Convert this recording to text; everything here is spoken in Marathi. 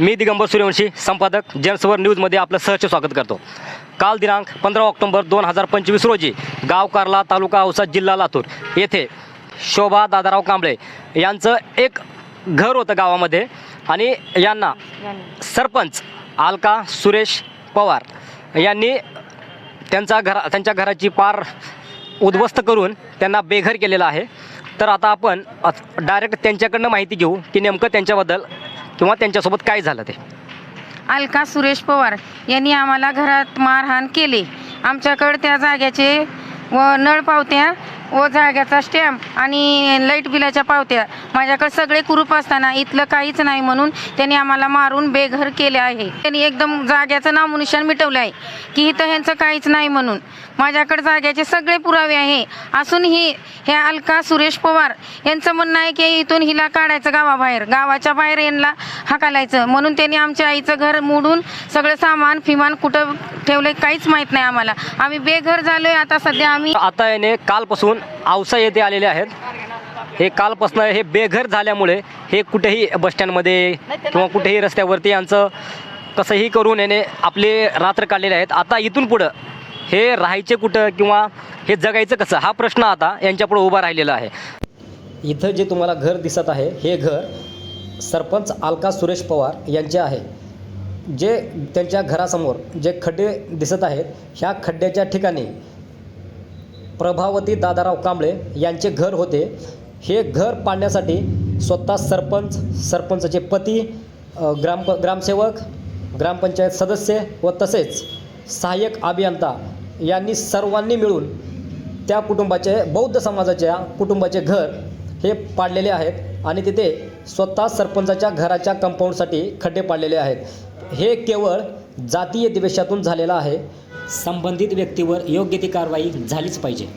मी दिगंबर सूर्यवंशी संपादक जेम्सवर न्यूजमध्ये आपलं सहर्ष स्वागत करतो. काल दिनांक पंधरा ऑक्टोबर दोन हजार पंचवीस रोजी गाव कार्ला तालुका औसा जिल्हा लातूर येथे शोभा दादाराव कांबळे यांचं एक घर होतं गावामध्ये आणि यांना सरपंच आलका सुरेश पवार यांनी त्यांचा घरा त्यांच्या घराची पार उद्ध्वस्त करून त्यांना बेघर केलेलं आहे. तर आता आपण डायरेक्ट त्यांच्याकडनं माहिती घेऊ की नेमकं त्यांच्याबद्दल किंवा त्यांच्यासोबत काय झालं ते? अलका सुरेश पवार यांनी आम्हाला घरात मारहाण केली. आमच्याकडे त्या जाग्याचे व नळ पावत्या व जाग्याचा स्टॅम्प आणि लाइट बिलाच्या पावत्या. माझ्याकडे सगळे कुरूप असताना इथलं काहीच नाही म्हणून त्यांनी आम्हाला मारून बेघर केले आहे. त्यांनी एकदम जाग्याचं नामोनिशान मिटवलं आहे की इथं ह्यांचं काहीच नाही म्हणून. माझ्याकडे जाग्याचे सगळे पुरावे आहे. असूनही ह्या अलका सुरेश पवार यांचं म्हणणं आहे की इथून हिला काढायचं गावाबाहेर. गावाच्या बाहेर यांना हाकालायचं. म्हणून त्यांनी आमच्या आईचं घर मोडून सगळं सामान फिमान कुठं ठेवलंय काहीच माहीत नाही आम्हाला. आम्ही बेघर झालोय आता सध्या आम्ही आता याने कालपासून औसा येथे आलेले आहेत. हे कालपासून हे बेघर झाल्यामुळे हे कुठेही बसस्टँडमध्ये किंवा कुठेही रस्त्यावरती यांचं कसंही करून याने आपले रात्र काढलेले आहेत. आता इथून पुढं हे राहायचे कुठं किंवा हे जगायचं कसं? हा प्रश्न आता यांच्यापुढं उभा राहिलेला आहे. इथं जे तुम्हाला घर दिसत आहे हे घर सरपंच अलका सुरेश पवार यांचे आहे. जे त्यांच्या घरासमोर जे खड्डे दिसत आहेत ह्या खड्ड्याच्या ठिकाणी प्रभावती दादाराव कांबळे यांचे घर होते. हे घर पाडण्यासाठी स्वतः सरपंच सरपंचाचे पती ग्राम ग्रामसेवक ग्रामपंचायत सदस्य व तसेच सहाय्यक अभियंता यांनी सर्वांनी मिळून त्या कुटुंबाचे बौद्ध समाजाच्या कुटुंबाचे घर हे पाडलेले आहेत आणि तिथे स्वतः सरपंचाच्या घराच्या कंपाऊंडसाठी खड्डे पाडलेले आहेत. हे केवळ जातीय द्वेषातून झालेलं आहे. संबंधित व्यक्तीवर योग्य ती कारवाई झालीच पाहिजे.